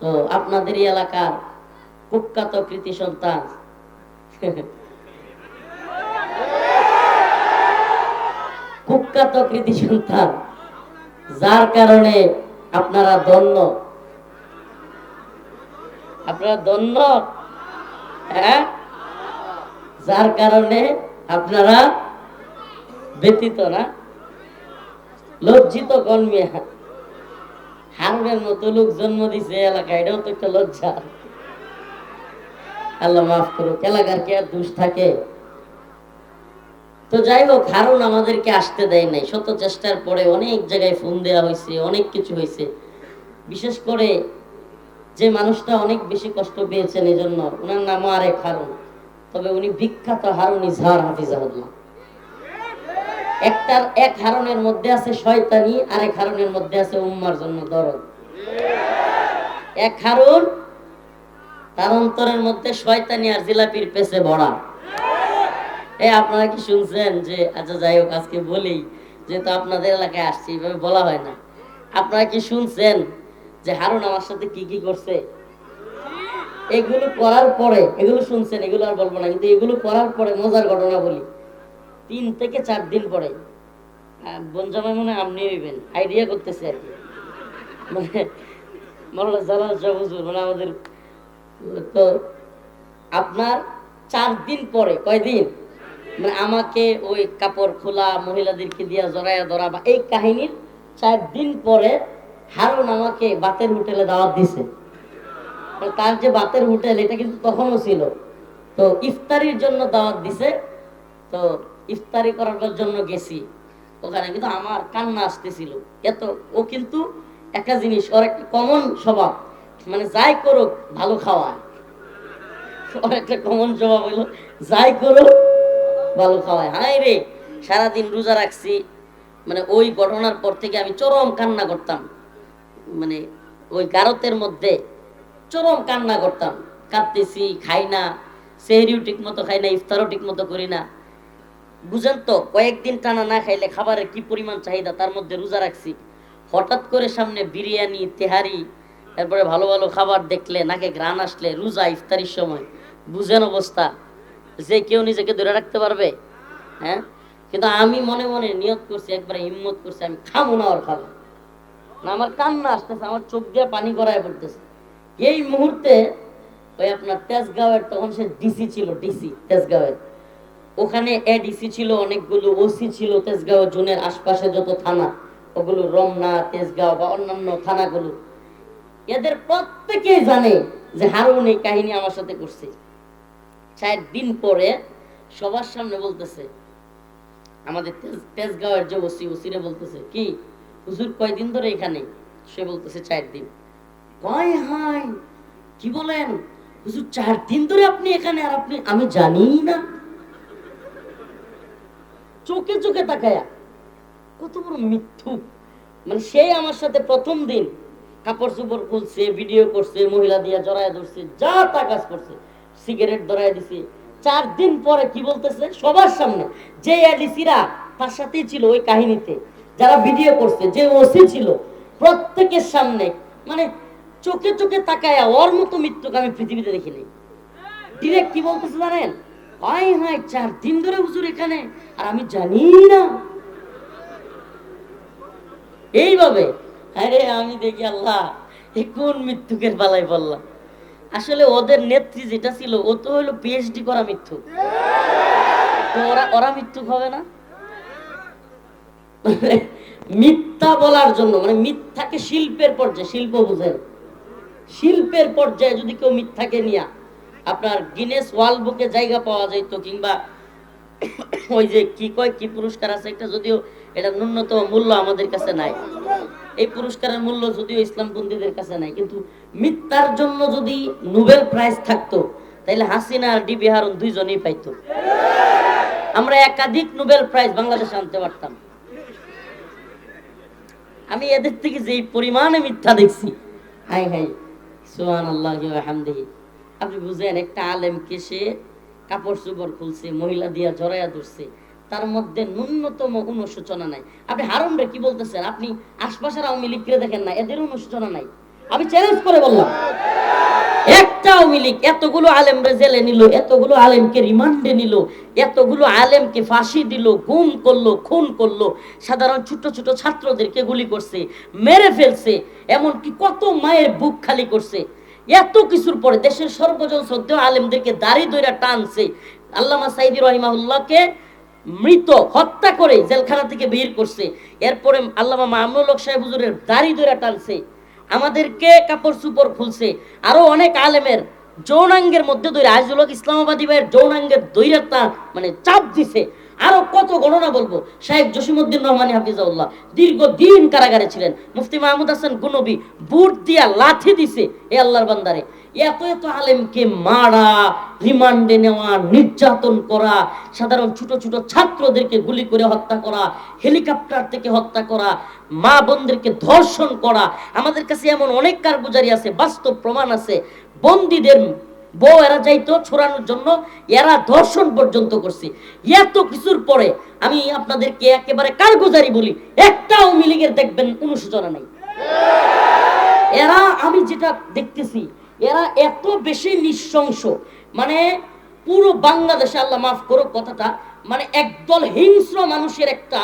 তো আপনাদেরই এলাকার কুখ্যাত কৃতি সন্তান। কুখ্যাত কৃতি সন্তান, যার কারণে আপনারা ধন্য। আপনারা ধন্য? হ্যাঁ? যার কারণে আপনারা ব্যতীত না। লজ্জিত কর্মী হারুনের মতো লোক জন্ম দিছে, এলাকায় এটাও তো একটা লজ্জা। আল্লাহ মাফ করুক, এলাকার কি আর দোষ থাকে? তো যাই হোক, হারুন আমাদেরকে আসতে দেয় নাই। শত চেষ্টার পরে অনেক জায়গায় ফোন দেওয়া হয়েছে, অনেক কিছু হয়েছে। বিশেষ করে যে মানুষটা অনেক বেশি কষ্ট পেয়েছেন এই জন্য ওনার নামও আরেক হারুন। তবে উনি বিখ্যাত হারুন ইজহার হাফিজাহুল্লাহ। একটার এক হারনের মধ্যে আছে শয়তানি, আরেক হারনের মধ্যে আছে উম্মার জন্য দরদ। এক তার অন্তরের মধ্যে শয়তানি আর জিলাপির পেছে ভরা। এ, আপনারা কি শুনছেন? যে আচ্ছা যাই হোক, আজকে বলি, যেহেতু আপনাদের এলাকায় আসছি এইভাবে বলা হয় না। আপনারা কি শুনছেন যে হারুন আমার সাথে কি কি করছে? এগুলো করার পরে, এগুলো শুনছেন, এগুলো আর বলব না, কিন্তু এগুলো করার পরে মজার ঘটনা বলি। তিন থেকে চার দিন পরে বনজামাই মনে আপনি নেবেন আইডিয়া করতেছে আর কি। মানে মৌলানা জালাল শাহ মানে আমাদের, তো আপনার চার দিন পরে, কয়দিন? মানে আমাকে ওই কাপড় খোলা, মহিলাদেরকে দিয়া জড়াইয়া ধরা বা এই কাহিনীর চার দিন পরে হারুন আমাকে বাতের হোটেলে দাওয়াত দিছে। মানে তার যে বাতের হোটেল, এটা কিন্তু তখনও ছিল। তো ইফতারির জন্য দাওয়াত দিছে। তো ইফতারি করার জন্য গেছি। ওখানে কিন্তু আমার কান্না আসতেছিল। এত, ও কিন্তু একটা জিনিস, ওর একটা কমন স্বভাব। মানে যাই করুক, ভালো খাওয়া ওর একটা কমন স্বভাব হলো, যাই করুক, ভালো খাওয়ায়। হাই রে, সারাদিন রোজা রাখছি। মানে ওই ঘটনার পর থেকে আমি চরম কান্না করতাম। মানে ওই গারতের মধ্যে চরম কান্না করতাম। কাঁদতেছি, খাই না, সেহরিও ঠিক মতো খাই না, ইফতারও ঠিক মতো করি না। বুঝেন তো, কয়েকদিন টানা না খাইলে খাবারের কি পরিমাণ চাহিদা? তার মধ্যে রোজা রাখছি। হঠাৎ করে সামনে বিরিয়ানি, তেহারি, তারপরে ভালো ভালো খাবার দেখলে, নাকে গ্রান আসলে, রোজা, ইফতারির সময়। বুঝেন অবস্থা? যে কেউ নিজেকে ধরে রাখতে পারবে? হ্যাঁ? কিন্তু আমি মনে মনে নিয়ত করছি, একবারে হিম্মত করছি, আমি খাব না আর খাব না, আমার কান্না আসতেছে, আমার চোখ দিয়ে পানি গড়ায় পড়তেছে। এই মুহূর্তে ওই আপনার তেজগাঁওয়ের, তখন সে ডিসি ছিল, ডিসি, তেজগাঁওয়ের। ওখানে এডিসি ছিল, অনেকগুলো ওসি ছিল, তেজগাঁও জোনের আশপাশে যত থানা, ওগুলো রমনা, তেজগাঁও বা অন্যান্য থানাগুলো। এদের প্রত্যেকেই জানে যে হারুন এই কাহিনী আমার সাথে করছে। চার দিন পরে সবার সামনে বলতেছে, আমাদের তেজগাঁওয়ের যে ওসি ওসিরে বলতেছে, কি? হুজুর কয়দিন ধরে এখানে? সে বলতেছে, চার দিন। কয় হাই কি বলেন? হুজুর, চার দিন ধরে আপনি এখানে আর আপনি, আমি জানি না। চোখে চোখে তাকায়া, কত বড় মিথ্যু। মানে সে আমার সাথে প্রথম দিন কাপড় চোপড় খুলছে ভিডিও করছে, মহিলা দিয়া জড়ায় ধরছে, যা তা কাজ করছে সিগারেট ধরায় দিছে। চার দিন পরে কি বলতেছে? সবার সামনে যে এডিসিরা তার সাথেই ছিল ওই কাহিনীতে, যারা ভিডিও করছে, যে ওসি ছিল, প্রত্যেকের সামনে মানে চোখে চোখে তাকায়া ওর মতো মৃত্যুকে আমি পৃথিবীতে দেখি নাই ডিরেক্ট কি বলতেছে জানেন? হাই হাই চার দিন ধরে হুজুর এখানে, আর আমি জানি না। এইভাবে, আরে আমি দেখি আল্লাহ, এ কোন মৃত্যুকের পালাই বললাম। আসলে ওদের নেত্রী যেটা ছিল, ও তো হলো পিএইচডি করা মৃত্যু তো ওরা ওরা মৃত্যু হবে না? মিথ্যা বলার জন্য মানে মিথ্যাকে শিল্পের পর্যায়ে, শিল্প বুঝেন। শিল্পের পর্যায়ে যদি কেউ মিথ্যাকে নিয়ে আপনার গিনেস ওয়ার্ল্ড বুকে জায়গা পাওয়া যাইতো কিংবা ওই যে কি কয়, কি পুরস্কার আছে একটা যদিও এটা ন্যূনতম মূল্য আমাদের কাছে নাই। এই পুরস্কারের মূল্য যদিও ইসলামপন্থীদের কাছে নাই, কিন্তু মিথ্যার জন্য যদি নোবেল প্রাইজ থাকতো তাহলে হাসিনা আর ডিবি হারুন দুইজনেই পাইতো। আমরা একাধিক নোবেল প্রাইজ বাংলাদেশে আনতে পারতাম। আমি এদের থেকে যে পরিমাণে মিথ্যা দেখছি হাই হাই সোহান আল্লাহ হামদিহি আপনি বুঝেন, একটা আলেমকে সে কাপড় চোপড় খুলছে, মহিলা দিয়া জড়াইয়া ধরছে, তার মধ্যে ন্যূনতম অনুশোচনা নাই। আপনি হারুন রে, কি বলতেছেন? আপনি আশপাশের আওয়ামী লীগকে দেখেন না এদের অনুশোচনা নাই। আমি চ্যালেঞ্জ করে বললাম, একটা আওয়ামী লীগ এতগুলো আলেমরে জেলে নিল, এতগুলো আলেমকে রিমান্ডে নিল, এতগুলো আলেমকে ফাঁসি দিল, গুম করল, খুন করল, সাধারণ ছোট ছোট ছাত্রদেরকে গুলি করছে, মেরে ফেলছে, এমনকি কত মায়ের বুক খালি করছে। এত কিছুর পরে দেশের সর্বজন শ্রদ্ধেয় আলেমদেরকে দাড়ি দইরা টানছে। আল্লামা সাইদি রহিমাউল্লাহকে মৃত, হত্যা করে জেলখানা থেকে বের করছে। এরপরে আল্লামা মামুনুল হক সাহেব হুজুরের দাড়ি দইরা টানছে। আমাদেরকে কাপড় চুপড় খুলছে। আরও অনেক আলেমের যৌনাঙ্গের মধ্যে দৈরা আইজুল হক ইসলামাবাদী ভাইয়ের যৌনাঙ্গের দৈরাতা মানে চাপ দিছে। আরও কত গণনা বলব? শাহেখ জসিমউদ্দিন রহমানী হাফিজাউল্লাহ দীর্ঘদিন কারাগারে ছিলেন। মুফতি মাহমুদ হাসান গুনবী বুট দিয়া লাথি দিছে এ আল্লাহর বান্দারে। এত এত আলেমকে মারা, রিমান্ডে নেওয়া, নির্যাতন করা, সাধারণ ছোট ছোট ছাত্রদেরকে গুলি করে হত্যা করা, হেলিকপ্টার থেকে হত্যা করা, মা বোনদেরকে ধর্ষণ করা, আমাদের কাছে এমন অনেক কারগুজারি আছে, বাস্তব প্রমাণ আছে। বন্দীদের বউ এরা যাইতো ছড়ানোর জন্য, এরা ধর্ষণ পর্যন্ত করছে। এত কিছুর পরে আমি আপনাদেরকে একেবারে কারগুজারি বলি একটা আওয়ামী লীগের দেখবেন অনুশোচনা নাই। এরা, আমি যেটা দেখতেছি, এরা এত বেশি নিঃশংস মানে পুরো বাংলাদেশে আল্লাহ মাফ করো কথাটা মানে একদল হিংস্র মানুষের একটা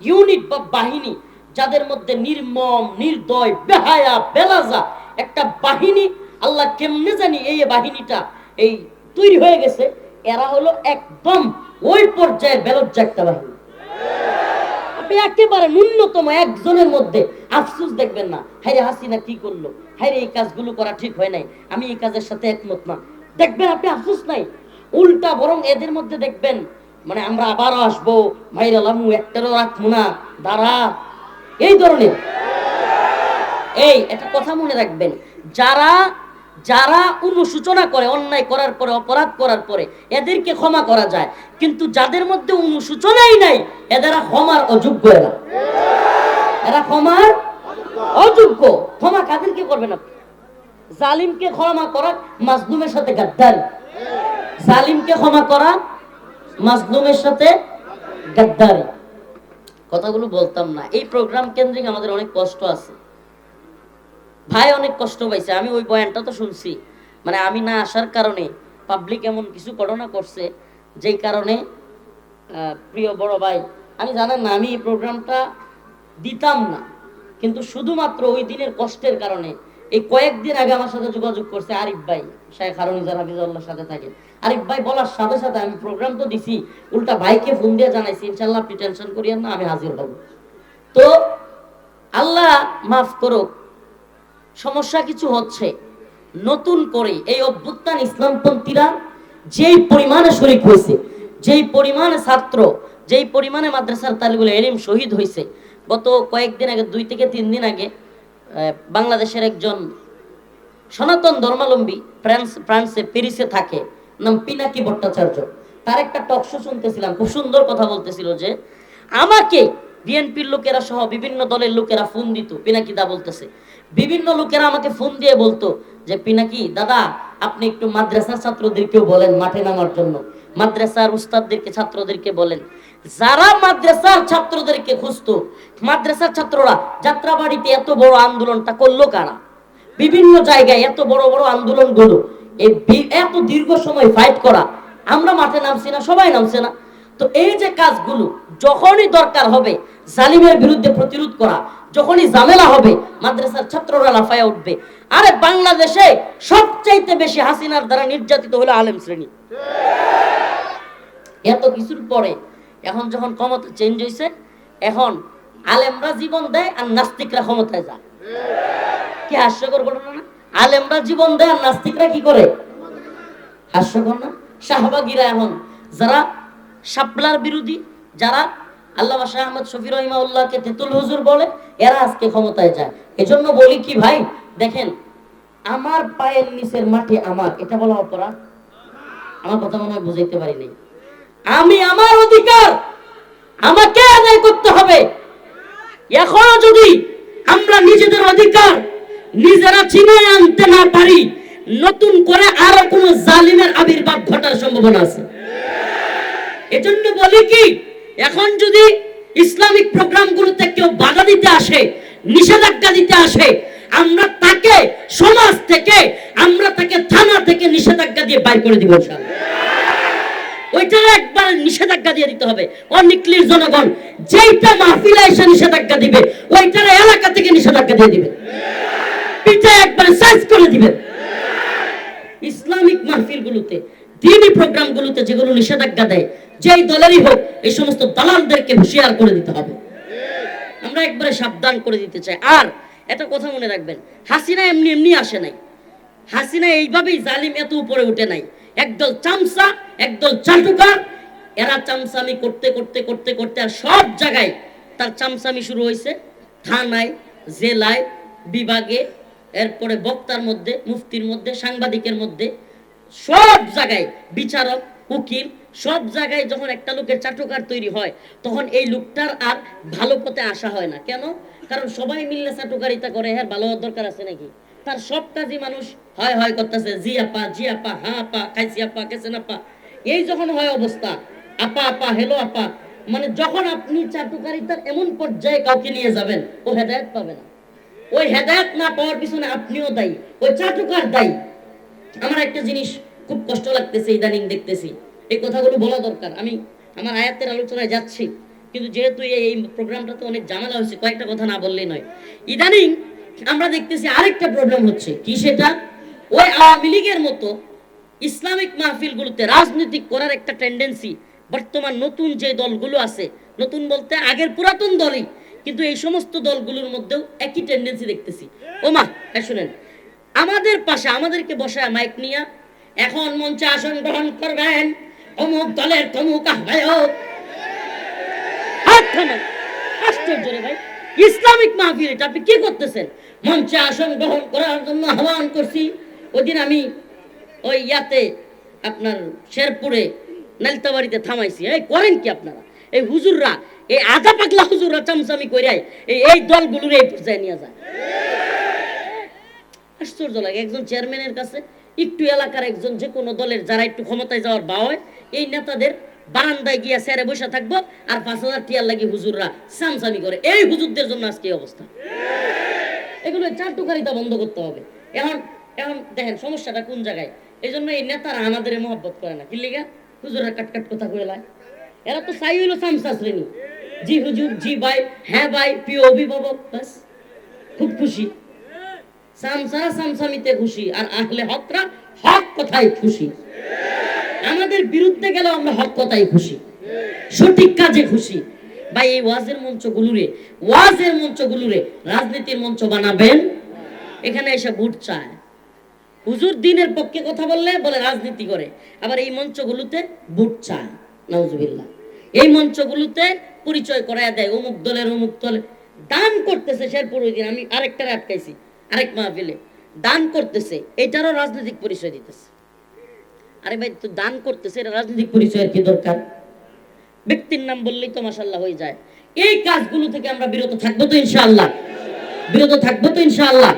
ইউনিট বা বাহিনী, যাদের মধ্যে নির্মম, নির্দয়, বেহায়া, বেলাজা একটা বাহিনী আল্লাহ কেমনে জানি এই বাহিনীটা, এই তৈরি হয়ে গেছে? এরা হলো একদম ওই পর্যায়ের বেলজ্জা একটা বাহিনী। আপনি একেবারে ন্যূনতম একজনের মধ্যে, আফসুস দেখবেন না হাইরে হাসিনা কি করল? হাইরে এই কাজগুলো করা ঠিক হয় নাই, আমি এই কাজের সাথে একমত না। দেখবেন আপনি আফসুস নাই, উল্টা বরং এদের মধ্যে দেখবেন মানে আমরা আবারও আসব, ভাইরা লামু, একটারও রাখব না, দাঁড়া, এই ধরনের। এই, একটা কথা মনে রাখবেন, যারা যারা অনুসূচনা করে, অন্যায় করার পরে, অপরাধ করার পরে, এদেরকে ক্ষমা করা যায়। কিন্তু যাদের মধ্যে অনুসূচনাই নাই, এদেরা ক্ষমার অযোগ্য এরা। এরা ক্ষমার অযোগ্য। ক্ষমা কাদেরকে করবেন আপনি? জালিমকে ক্ষমা করা মাজলুমের সাথে গাদ্দারি। জালিমকে ক্ষমা করা মাজলুমের সাথে গাদ্দারি। কথাগুলো বলতাম না। এই প্রোগ্রাম কেন্দ্রিক আমাদের অনেক কষ্ট আছে। ভাই অনেক কষ্ট পাইছে, আমি ওই বয়ানটা তো শুনছি। মানে আমি না আসার কারণে পাবলিক এমন কিছু ঘটনা করছে, যেই কারণে প্রিয় বড় ভাই, আমি জানেন না, আমি এই প্রোগ্রামটা দিতাম না। কিন্তু শুধুমাত্র ওই দিনের কষ্টের কারণে, এই কয়েকদিন আগে আমার সাথে যোগাযোগ করছে আরিফ ভাই শাহেখ হারুনিজার হাফিজাল্লাহর সাথে থাকে। আরিফ ভাই বলার সাথে সাথে আমি প্রোগ্রাম তো দিছি, উল্টা ভাইকে ফোন দিয়ে জানাইছি ইনশাল্লাহ আপনি টেনশন করিয়েন না, আমি হাজির হব। তো আল্লাহ মাফ করুক সমস্যা কিছু হচ্ছে। নতুন করে এই অভ্যুত্থান ইসলামপন্থীরা যেই পরিমাণে শরিক হয়েছে, যেই পরিমাণে ছাত্র, যেই পরিমাণে মাদ্রাসার তালিবুল এলিম শহীদ হয়েছে, গত কয়েকদিন আগে, দুই থেকে তিন দিন আগে বাংলাদেশের একজন সনাতন ধর্মাবলম্বী ফ্রান্স ফ্রান্সে প্যারিসে থাকে, নাম পিনাকি ভট্টাচার্য। তার একটা টক শো শুনতেছিলাম, খুব সুন্দর কথা বলতেছিল যে, আমাকে বিএনপির লোকেরা সহ বিভিন্ন দলের লোকেরা ফোন দিত, পিনাকি দা বলতেছে। বিভিন্ন লোকেরা আমাকে ফোন দিয়ে বলতো যে, পিনাকি, দাদা, আপনি একটু মাদ্রাসার ছাত্রদেরকেও বলেন মাঠে নামার জন্য। মাদ্রাসার উস্তাদদেরকে, ছাত্রদেরকে বলেন। যারা মাদ্রাসার ছাত্রদেরকে খুঁজতো, মাদ্রাসার ছাত্ররা যাত্রাবাড়িতে এত বড় আন্দোলনটা করল কারা? বিভিন্ন জায়গায় এত বড় বড় আন্দোলনগুলো এই এত দীর্ঘ সময় ফাইট করা, আমরা মাঠে নামছি না, সবাই নামছে না। তো এই যে কাজগুলো যখনই দরকার হবে, জালিমের বিরুদ্ধে প্রতিরোধ করা, যখনই ঝামেলা হবে, মাদ্রাসার ছাত্ররা লাফায় উঠবে। আরে বাংলাদেশে সবচাইতে বেশি হাসিনার দ্বারা নির্যাতিত হলো আলেম শ্রেণি। এত কিছুর পরে এখন যখন ক্ষমতা চেঞ্জ হয়েছে এখন আলেমরা জীবন দেয় আর নাস্তিকরা ক্ষমতায় যায়। কি হাস্যকর ঘটনা না? আলেমরা জীবন দেয় আর নাস্তিকরা কি করে? হাস্যকর না? শাহবাগীরা এখন যারা শাপলার বিরোধী, যারা আল্লাহ শাহ আহমদ শফি রহিমাউল্লাহকে তেতুল হুজুর বলে, এরা আজকে ক্ষমতায় যায়। এজন্য বলি কি ভাই, দেখেন, আমার পায়ের নিচের মাটি আমার, এটা বলা অপরাধ? আমার কথা মনে হয় বুঝাইতে পারি নাই। আমি আমার অধিকার, আমাকে আদায় করতে হবে। এখনও যদি আমরা নিজেদের অধিকার নিজেরা ছিনিয়ে আনতে না পারি, নতুন করে আরও কোন জালিমের আবির্ভাব ঘটার সম্ভাবনা আছে। এজন্য বলি কি, এখন যদি ইসলামিক প্রোগ্রামগুলোতে কেউ বাধা দিতে আসে, নিষেধাজ্ঞা দিতে আসে, আমরা তাকে সমাজ থেকে, আমরা তাকে থানা থেকে নিষেধাজ্ঞা দিয়ে বাইর করে দিব ওইটা একবার নিষেধাজ্ঞা দিয়ে দিতে হবে। অনিকলির জনগণ, যেইটা মাহফিলে এসে নিষেধাজ্ঞা দিবে, ওইটার এলাকা থেকে নিষেধাজ্ঞা দিয়ে দিবে। পিঠে একবার সাইজ করে দিবে। ইসলামিক মাহফিলগুলোতে দিনী প্রোগ্রামগুলোতে যেগুলো নিষেধাজ্ঞা দেয় যেই দলেরই হোক, এই সমস্ত দালালদেরকে হুঁশিয়ার করে দিতে হবে। আমরা একবারে সাবধান করে দিতে চাই। আর একটা কথা মনে রাখবেন, হাসিনা এমনি এমনি আসে নাই। হাসিনা এইভাবেই জালিম, এত উপরে উঠে নাই। একদল চামচা, একদল চাটুকার এরা চামচামি করতে করতে করতে করতে আর সব জায়গায় তার চামচামি শুরু হয়েছে। থানায়, জেলায়, বিভাগে, এরপরে বক্তার মধ্যে, মুফতির মধ্যে, সাংবাদিকের মধ্যে, সব জায়গায় বিচারক, উকিল সব জায়গায় যখন একটা লোকের চাটুকার তৈরি হয়, তখন এই লোকটার আর ভালো পথে আসা হয় না। কেন? কারণ সবাই মিললে চাটুকারিতা করে হ্যাঁ ভালো হওয়ার দরকার আছে নাকি? তার সব কাজই মানুষ হয় হয় করতেছে, জি আপা জি আপা, হা আপা, খাইছি আপা কেসেন আপা। এই যখন হয় অবস্থা, আপা আপা হেলো আপা মানে যখন আপনি চাটুকারিতার এমন পর্যায়ে কাউকে নিয়ে যাবেন, ও হেদায়ত পাবে না। ওই হেদায়ত না পাওয়ার পিছনে আপনিও দায়ী, ওই চাটুকার দায়ী। আমার একটা জিনিস খুব কষ্ট লাগতেছে ইদানিং দেখতেছি। এই কথাগুলো বলা দরকার। আমি আমার আয়াতের আলোচনায় যাচ্ছি। কিন্তু যেহেতু এই এই প্রোগ্রামটাতে অনেক ঝামেলা হয়েছে, কয়েকটা কথা না বললেই নয়। ইদানিং আমরা দেখতেছি আরেকটা প্রবলেম হচ্ছে। কি সেটা? ওই আওয়ামী লীগের মতো ইসলামিক মাহফিলগুলোতে রাজনীতি করার একটা টেন্ডেন্সি বর্তমান নতুন যে দলগুলো আছে, নতুন বলতে আগের পুরাতন দলই, কিন্তু এই সমস্ত দলগুলোর মধ্যেও একই টেন্ডেন্সি দেখতেছি। ওমা হ্যাঁ শুনেন। আমাদের পাশে, আমাদেরকে বসায় মাইক নিয়ে, এখন মঞ্চে আসন গ্রহণ করবেন। অমুক দলের তমুক আহ্বায়ক। আশ্চর্য রে ভাই। ইসলামিক মাহফিল এটা আপনি কি করতেছেন? মঞ্চে আসন গ্রহণ করার জন্য আহ্বান করছি। ওইদিন আমি ওই ইয়াতে আপনার শেরপুরে থামাইছি। এই করেন কি আপনারা? এই হুজুররা, এই আধা হুজুররা চামচামি এই এই দলগুলোর এই পর্যায়ে নিয়ে যায়। আশ্চর্য লাগে। একজন চেয়ারম্যানের কাছে একটু এলাকার একজন যে কোনো দলের যারা একটু ক্ষমতায় যাওয়ার বা হয় এই নেতাদের বারান্দায় গিয়া স্যারে বসে থাকব, আর পাঁচ হাজার টিয়ার লাগি হুজুররা সামসামি করে। এই হুজুরদের জন্য আজকে অবস্থা। এগুলো চাটুকারিতা বন্ধ করতে হবে। এখন এখন দেখেন সমস্যাটা কোন জায়গায়? এই জন্য এই নেতারা আমাদের মহব্বত করে না। কি লিগা? হুজুরা কাটকাট কথা কয়ে লাই এরা তো চাই হইল সামসা শ্রেণি জি হুজুর, জি ভাই হ্যাঁ ভাই, প্রিয় অভিভাবক বাস খুব খুশি। সামসা সামসামিতে খুশি, আর আহলে হকরা হক কথায় খুশি। আমাদের বিরুদ্ধে গেলে আমরা হক কথাই খুশি। সঠিক কাজে খুশি। ভাই, এই ওয়াজের মঞ্চ গুলুরে, ওয়াজের মঞ্চ গুলুরে রাজনীতির মঞ্চ বানাবেন? এখানে এসে ভোট চায়। হুজুর দিনের পক্ষে কথা বললে বলে রাজনীতি করে, আবার এই মঞ্চগুলোতে ভোট চায়। নাউজুবিল্লাহ। এই মঞ্চগুলোতে পরিচয় করায় দেয়, অমুক দলের অমুক দলে দান করতেছে শেরপুর ওই দিন। আমি আরেকটা আটকাইছি আরেক মাহফিলে। দান করতেছে, এটারও রাজনৈতিক পরিচয় দিতেছে। আরে ভাই, তো দান করতেছে রাজনৈতিক পরিচয়ের কি দরকার? ব্যক্তির নাম বললেই তো মাসাল্লাহ হয়ে যায়। এই কাজগুলো থেকে আমরা বিরত থাকব তো ইনশাআল্লাহ। বিরত থাকব তো ইনশাআল্লাহ।